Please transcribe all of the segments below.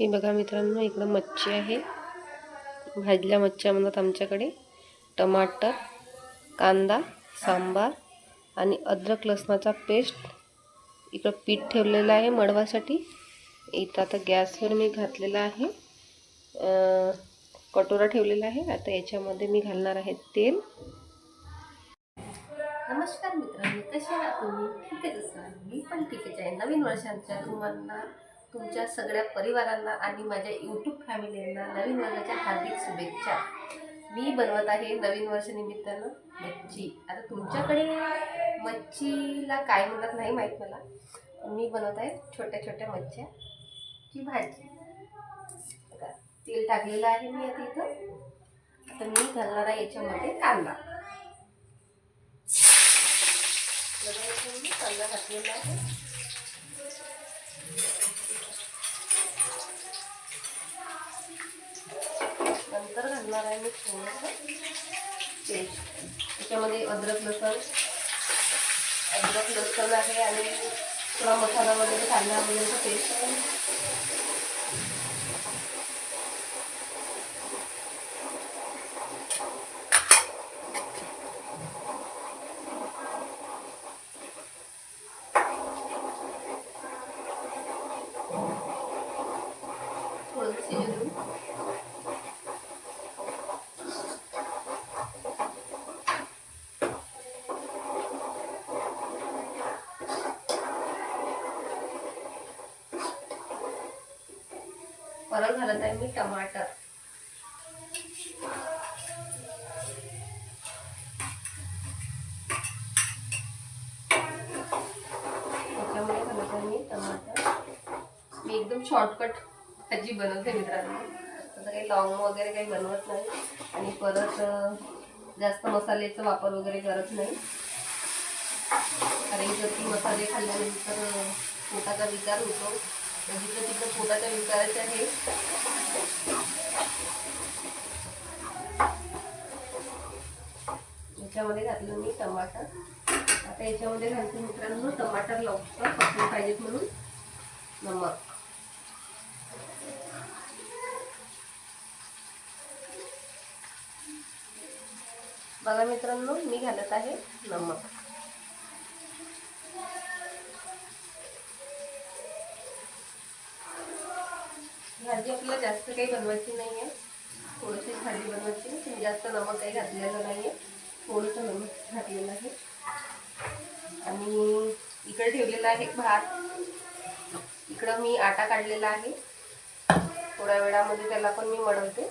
हे बघा मित्रांनो इकडं मच्छी आहे. भाजल्या मच्छ्या म्हणतात आमच्याकडे. टमाटर कांदा सांबार आणि अद्रक लसणाचा पेस्ट इकडं पीठ ठेवलेलं आहे मडवासाठी. इथं आता गॅसवर मी घातलेला आहे. कटोरा ठेवलेला आहे. आता याच्यामध्ये मी घालणार आहे तेल. नमस्कार मित्रांनो कसे आहात तुम्ही? ठीकच असाल मी पण ठीकच आहे. नवीन वर्षांच्या तुम्हाला तुमच्या सगळ्या परिवारांना आणि माझ्या यूट्यूब फॅमिलींना नवीन वर्षाच्या हार्दिक शुभेच्छा. मी बनवत आहे नवीन वर्षानिमित्तानं मच्छी. आता तुमच्याकडे मच्छीला काय म्हणतात नाही माहीत मला. मी बनवत आहे छोट्या छोट्या मच्छ्या ची भाजी. तेल टाकलेलं आहे मी आता इथं. आता मी घालणार आहे याच्यामध्ये कांदा. मी कांदा घातलेला आहे. टाकणार आहे मी थोडंसं. पेस्ट त्याच्यामध्ये अद्रक लसण अद्रक लसण आहे आणि थोडा मसाला वगैरे कांदा वगैरे पेस्ट आहे थोडंसं शिजू देऊ परत घालत आहे मी टमाटर. त्याच्यामुळे घालत आहे मी टमाटर. मी एकदम शॉर्टकट भाजी बनवते मित्रांनो. तसं काही लॉंग वगैरे काही बनवत नाही. आणि परत जास्त मसाल्याचा वापर वगैरे करत नाही. कारण जर ती मसाले खाल्ल्यानंतर अं, पोटाचा होतो. तर तिकडं पोटाच्या विकाराचे आहे. याच्यामध्ये घातलं मी टमाटर. आता याच्यामध्ये घालते मित्रांनो टमाटर लवकर पकडून पाहिजेत म्हणून. नमक. बघा मित्रांनो मी घालत आहे नमक. भाजी आपल्याला जास्त काही बनवायची नाही आहे थोडीशी भाजी बनवायची. आहे. तुम्ही जास्त नमक काही घातलेलं नाही आहे थोडंसं नमक घातलेलं आहे. आणि इकडे ठेवलेला आहे भात. इकडं मी आटा काढलेला आहे. थोड्या वेळामध्ये त्याला पण मी मळवते.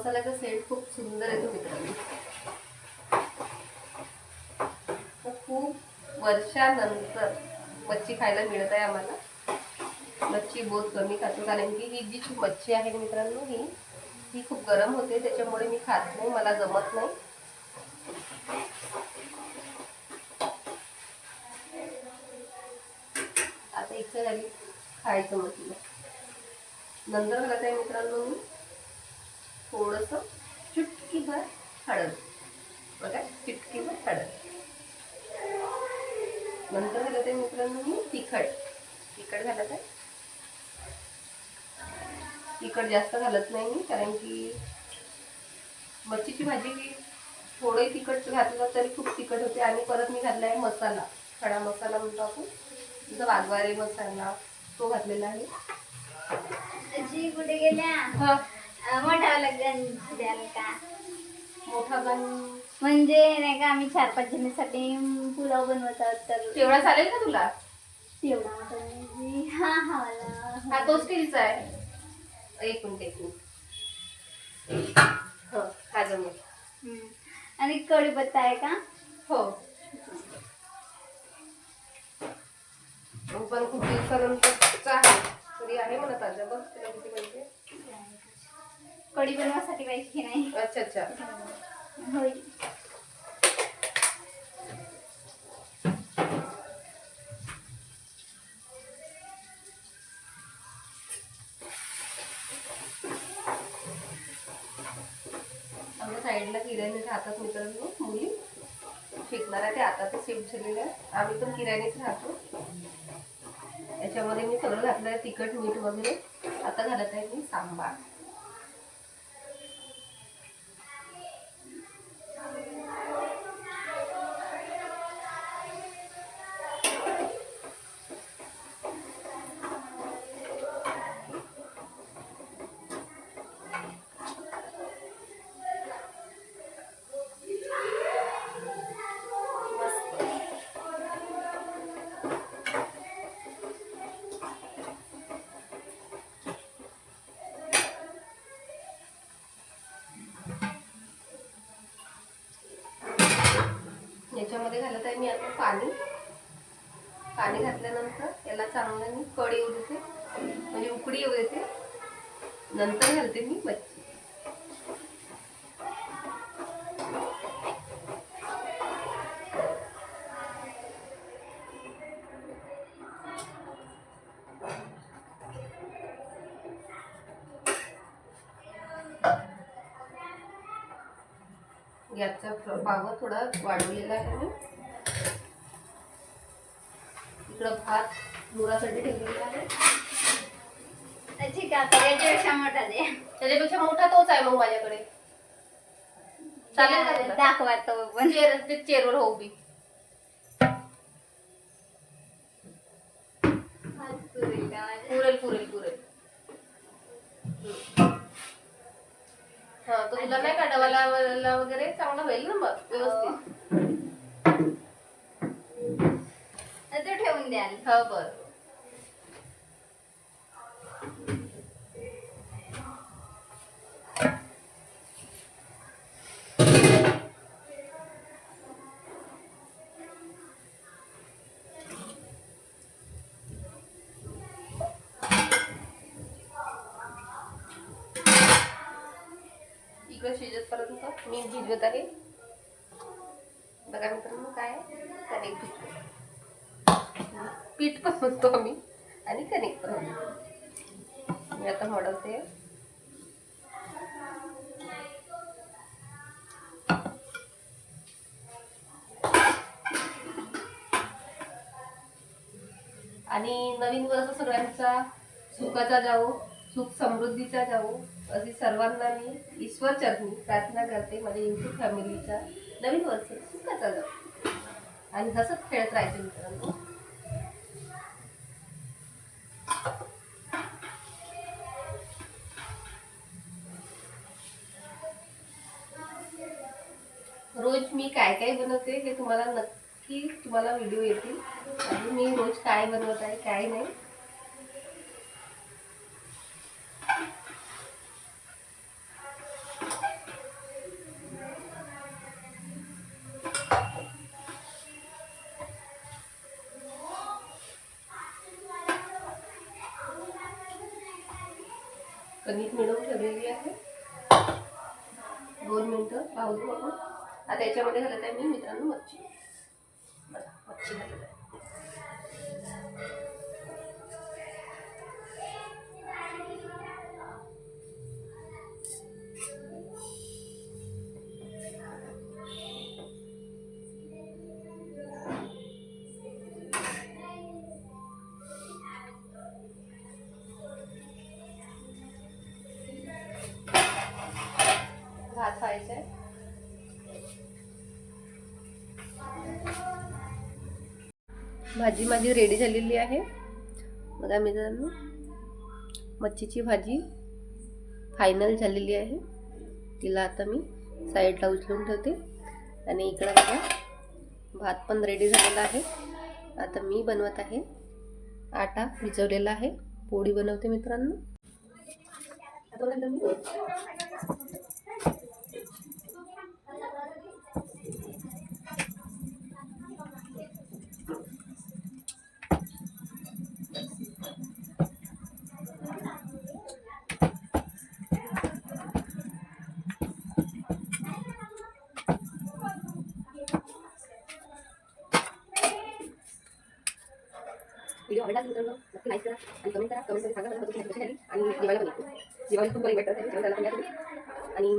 मसाल्याचा सेट खूप सुंदर येतो मित्रांनो. खूप वर्षानंतर मच्छी खायला मिळत आहे आम्हाला. मच्छी बहुत कमी खातो. कारण की ही जी मच्छी आहे मित्रांनो ही ही खूप गरम होते. त्याच्यामुळे मी खात नाही. मला जमत नाही. आता इथे झाली खायचं म्हटलं. नंतर मला आहे मित्रांनो मी. थोडंसं चुटकीभर हळद. बघा चुटकीभर हळद. नंतर घालत आहे मित्रांनो मी तिखट. तिखट घालत आहे तिखट जास्त घालत नाही मी कारण की मच्छीची भाजी की थोडे तिखट घातलं तरी खूप तिखट होते आणि परत मी घातला आहे मसाला. खडा मसाला म्हणतो आपण. जसं वाघवारे मसाला तो घातलेला आहे. कुठे गेल्या? हा. मोठा लग्न द्याल का? मोठा गण म्हणजे नाही का आम्ही चार पाच जणीसाठी पुलाव बनवत आहोत तर तेवढा चालेल का तुला? तेवढा मोठा म्हणजे. हा हा हा तो स्टीलचा आहे. एक मिनिट एक मिनिट. हो हा. आणि कढीपत्ता आहे का? हो. पण खूप दिवसानंतरचा आहे. तरी आहे मला ताज्या बघ तुला किती पाहिजे कढी बनवासाठी पाहिजे की नाही. अच्छा अच्छा. होईल साईडला किरायने राहतात मित्रांनो मुली. शिकणाऱ्या त्या आता तर शिफ्ट झालेल्या आम्ही पण किरायनेच राहतो. याच्यामध्ये मी सगळं घातलं आहे तिखट मीठ वगैरे. आता घालत आहे मी सांबार. याच्यामध्ये घालत आहे मी आता पाणी. पाणी घातल्यानंतर याला चांगलं मी कड येऊ देते म्हणजे उकडी येऊ देते नंतर घालते मी मच्छी. पावर थोडा वाढवलेला आहे मी. इकडं भात मुरासाठी ठेवलेला आहे. ठीक आहे आता याच्यापेक्षा मोठा दे. त्याच्यापेक्षा मोठा तोच आहे मग माझ्याकडे. चालेल का तुला? दाखवा तो पण. चेअर ते चेअरवर हो उभी हात पुरेल? पुरेल पुरेल पुरेल हम्म. हा तुला नाही का डबाला वगैरे चांगला होईल ना मग व्यवस्थित? तर तो ठेवून द्याल हो बर. इकडे शिजतपर्यंत मी भिजवत आहे. बघा मित्रांनो काय कनेक्ट भिजतो. पीठ पण म्हणतो आम्ही. आणि कनेक्ट पण मी आता मडवते आणि नवीन वर्ष सगळ्यांचा सुखाचा जाओ सुख समृद्धीचा जाओ असे सर्वांना मी ईश्वर चरणी प्रार्थना करते माझ्या युट्यूब फॅमिलीचा नवीन वर्ष सुखाचा जाओ आणि तसंच खेळत राहायचं मित्रांनो. रोज मी काय काय बनवते हे तुम्हाला नक्की तुम्हाला व्हिडिओ येतील. आणि मी रोज काय बनवत आहे काय नाही. कणिक मिळवून ठेवलेली आहे. दोन मिनटं पाहू आपण. आता याच्यामध्ये घालत आहे मी मित्रांनो मच्छी. बघा मच्छी घालत आहे. भाजी माझी रेडी झालेली आहे. बघा मित्रांनो मच्छीची भाजी फायनल झालेली आहे. तिला आता मी साईडला उचलून ठेवते. आणि इकडं बघा भात पण रेडी झालेला आहे. आता मी बनवत आहे आटा भिजवलेला आहे. पोळी बनवते मित्रांनो. आणि कमेंट करा कमेंट करून सांगा मला तुमची कशी झाली आणि दिवाळीला पण येतो दिवाळी खूप बरी भेटत आहे आणि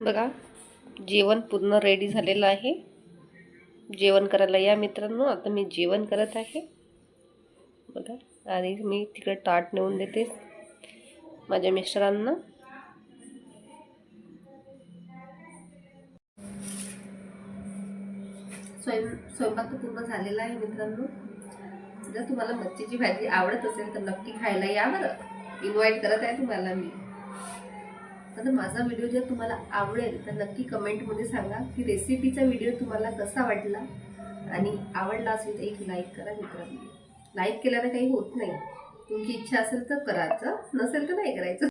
बघा जेवण पूर्ण रेडी झालेलं आहे. जेवण करायला या मित्रांनो. आता मी जेवण करत आहे. बघा आणि मी तिकडे ताट नेऊन देते माझ्या मिस्टरांना. स्वयं स्वयंपाक पूर्ण झालेला आहे मित्रांनो. जर तुम्हाला मच्छीची भाजी आवडत असेल तर नक्की खायला या बरं. इन्व्हाइट करत आहे तुम्हाला मी. तर माझा व्हिडिओ जर तुम्हाला आवडेल तर नक्की कमेंटमध्ये सांगा की रेसिपीचा व्हिडिओ तुम्हाला कसा वाटला. आणि आवडला असेल तर एक लाईक करा मित्रांनो. लाईक केल्यानं काही होत नाही. तुमची इच्छा असेल तर करायचं. नसेल तर नाही करायचं.